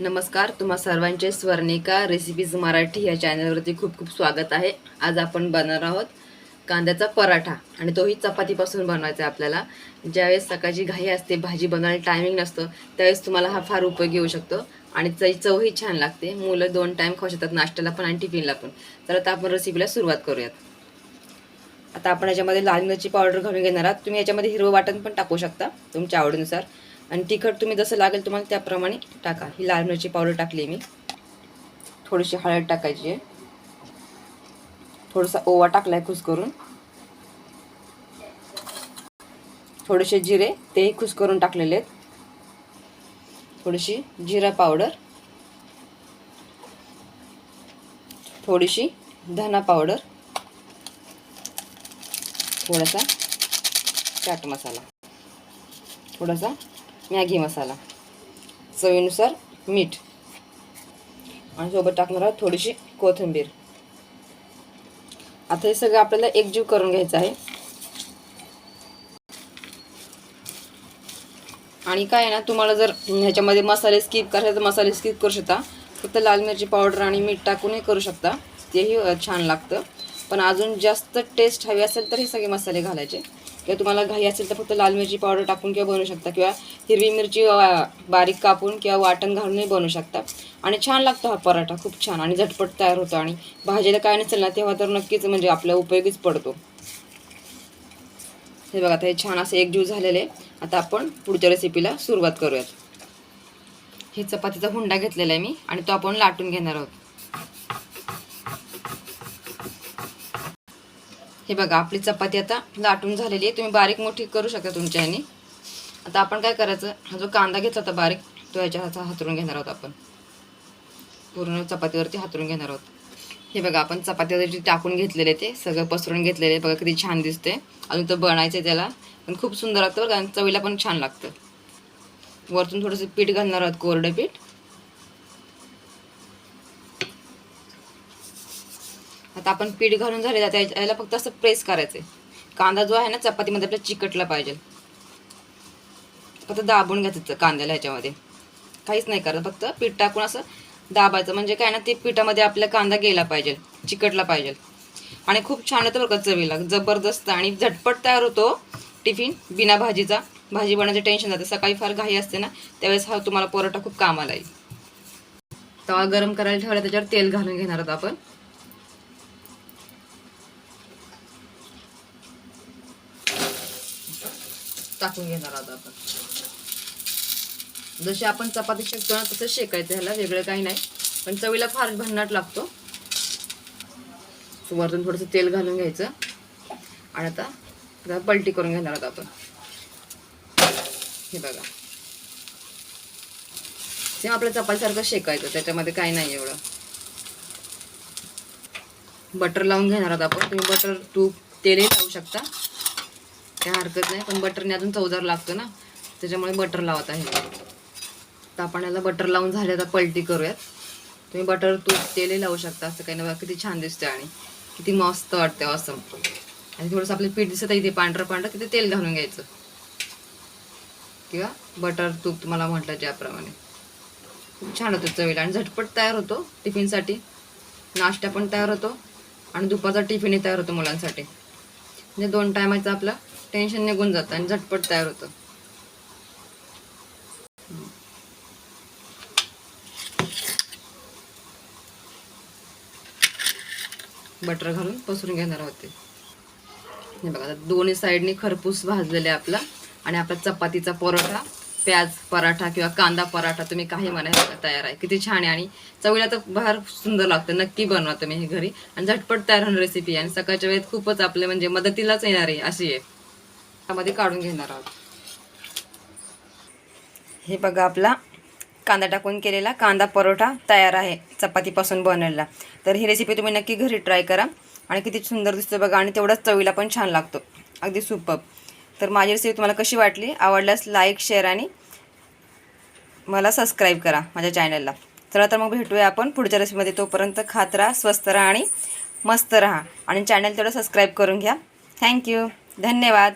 नमस्कार तुम्हा सर्वांचे स्वर्णिका रेसिपीज मराठी या चॅनलवरती खूप खूप स्वागत आहे. आज आपण बनवणार आहोत कांद्याचा पराठा आणि तोही चपातीपासून बनवायचा आहे आपल्याला. ज्यावेळेस सकाळची घाई असते भाजी बनवायला टायमिंग नसतं त्यावेळेस तुम्हाला हा फार उपयोगी येऊ शकतो आणि चई चवही छान लागते. मुलं दोन टाईम खाऊ शकतात नाश्त्याला पण आणि टिफिनला पण. तर आता आपण रेसिपीला सुरुवात करूयात. आता आपण याच्यामध्ये लाल मिरची पावडर घालून घेणार आहात. तुम्ही याच्यामध्ये हिरवं वाटण पण टाकू शकता तुमच्या आवडीनुसार. आणि तिखट तुम्ही जसं लागेल तुम्हाला त्याप्रमाणे टाका. ही लाल मिरची पावडर टाकली मी. थोडीशी हळद टाकायची आहे. थोडासा ओवा टाकलाय खुस करून थोडेसे जिरे तेही खुस करून टाकलेले आहेत. थोडीशी जिरा पावडर. थोडीशी धना पावडर. थोडासा चाट मसाला. थोडासा मॅगी मसाला. चवीनुसार मीठ. आणि सोबत टाकणार आहोत थोडीशी कोथिंबीर. आता हे सगळं आपल्याला एकजीव करून घ्यायचं आहे. आणि काय आहे ना तुम्हाला जर ह्याच्यामध्ये मसाले स्किप करायचे तर मसाले स्किप करू शकता. फक्त लाल मिरची पावडर आणि मीठ टाकूनही करू शकता. तेही छान लागतं. पण अजून जास्त टेस्ट हवी असेल तर हे सगळे मसाले घालायचे. किंवा तुम्हाला घाई असेल तर फक्त लाल मिरची पावडर टाकून किंवा बनवू शकता. किंवा हिरवी मिरची बारीक कापून किंवा वाटण घालूनही बनवू शकता. आणि छान लागतो हा पराठा खूप छान आणि झटपट तयार होतो. आणि भाजीला काय नसेल ना तेव्हा तर नक्कीच म्हणजे आपल्या उपयोगीच पडतो. हे बघा आता हे छान असे एकजीव झालेले आहे. आता आपण पुढच्या रेसिपीला सुरुवात करूयात. हे चपातीचा हुंडा घेतलेला आहे मी आणि तो आपण लाटून घेणार आहोत. हे बघा आपली चपाती आता लाटून झालेली आहे. तुम्ही बारीक मोठी करू शकता तुमच्या ह्यानी. आता आपण काय करायचं हा जो कांदा घेतला होता बारीक तो याच्या हाता हातरून घेणार आहोत आपण. पूर्ण चपातीवरती हातरून घेणार आहोत. हे बघा आपण चपातीवरती टाकून घेतलेले ते सगळं पसरून घेतलेले बघा किती छान दिसते अजून तर बनायचं त्याला. पण खूप सुंदर लागतं बघा चवीला पण छान लागतं. वरतून थोडंसं पीठ घालणार आहोत कोरडं पीठ. आता आपण पीठ घालून झाले आता याच्या- याला फक्त असं प्रेस करायचं कांदा जो आहे ना चपातीमध्ये आपला चिकटला पाहिजे. फक्त दाबून घ्यायचं कांद्याला ह्याच्यामध्ये. काहीच नाही करत फक्त पीठ टाकून असं दाबायचं. म्हणजे काय ना ते पिठामध्ये आपला कांदा गेला पाहिजे चिकटला पाहिजे. आणि खूप छान होतं बरं का चवीला. जबरदस्त आणि झटपट तयार होतो टिफिन बिना भाजीचा. भाजी बनवायचं टेन्शन जातं. सकाळी फार घाई असते ना त्यावेळेस हा तुम्हाला परोठा खूप कामाला येईल. तवा गरम करायला ठेवला त्याच्यावर तेल घालून घेणार आहोत आपण. टाकून घेणार आहोत आपण. जसे आपण चपाती शेकतो ना तसं शेकायचं ह्याला वेगळं काही नाही. पण चवीला फार भन्नाट लागतो. वरतून थोडंसं तेल घालून घ्यायचं. आणि आता पलटी करून घेणार आहोत आपण. हे बघा. सेम आपल्या चपातीसारखं शेकायचं त्याच्यामध्ये काही नाही एवढं. बटर लावून घेणार आहोत आपण. तुम्ही बटर तूप तेलही लावू शकता. काय हरकत नाही पण बटरने अजून चवदार लागतो ना. त्याच्यामुळे बटर लावत आहे तर आपण याला बटर लावून झाले आता पलटी करूयात. तुम्ही बटर तूप तेलही लावू शकता असं काही नाही किती छान दिसते आणि किती मस्त वाटते असं आणि थोडंसं आपलं पीठ दिसत आहे इथे पांढरं पांढरं तिथे तेल घालून घ्यायचं. किंवा बटर तूप तुम्हाला म्हटलं ज्याप्रमाणे. खूप छान होतं चवीला. आणि झटपट तयार होतो टिफिनसाठी. नाश्ता पण तयार होतो. आणि दुपारचा टिफिनही तयार होतो मुलांसाठी. म्हणजे दोन टायमाचं आपलं टेन्शन निघून जातं आणि झटपट तयार होतं. बटर घालून पसरून घेणार होते. हे बघा दोन्ही साईडनी खरपूस भाजलेले आपला आणि आपला चपातीचा परोठा प्याज पराठा किंवा कांदा पराठा तुम्ही काही म्हणायला तयार आहे. किती छान आहे आणि चवीला तर फार सुंदर लागतं. नक्की बनवा तुम्ही हे घरी आणि झटपट तयार होणार रेसिपी आणि सकाळच्या वेळेत खूपच आपले म्हणजे मदतीलाच येणार आहे अशी आहे. त्यामध्ये काढून घेणार आहोत. हे बघा आपला कांदा टाकून केलेला कांदा परोठा तयार आहे चपातीपासून बनवलेला. तर ही रेसिपी तुम्ही नक्की घरी ट्राय करा आणि किती सुंदर दिसतो बघा आणि तेवढाच चवीला पण छान लागतो. अगदी सुपब तर माझी रेसिपी तुम्हाला कशी वाटली? आवडल्यास लाईक शेअर आणि मला सबस्क्राईब करा माझ्या चॅनलला चला तर मग भेटूया आपण पुढच्या रेसिपीमध्ये तोपर्यंत खात राहा स्वस्त राहा आणि मस्त राहा. आणि चॅनल तेवढं सबस्क्राईब करून घ्या. थँक्यू धन्यवाद.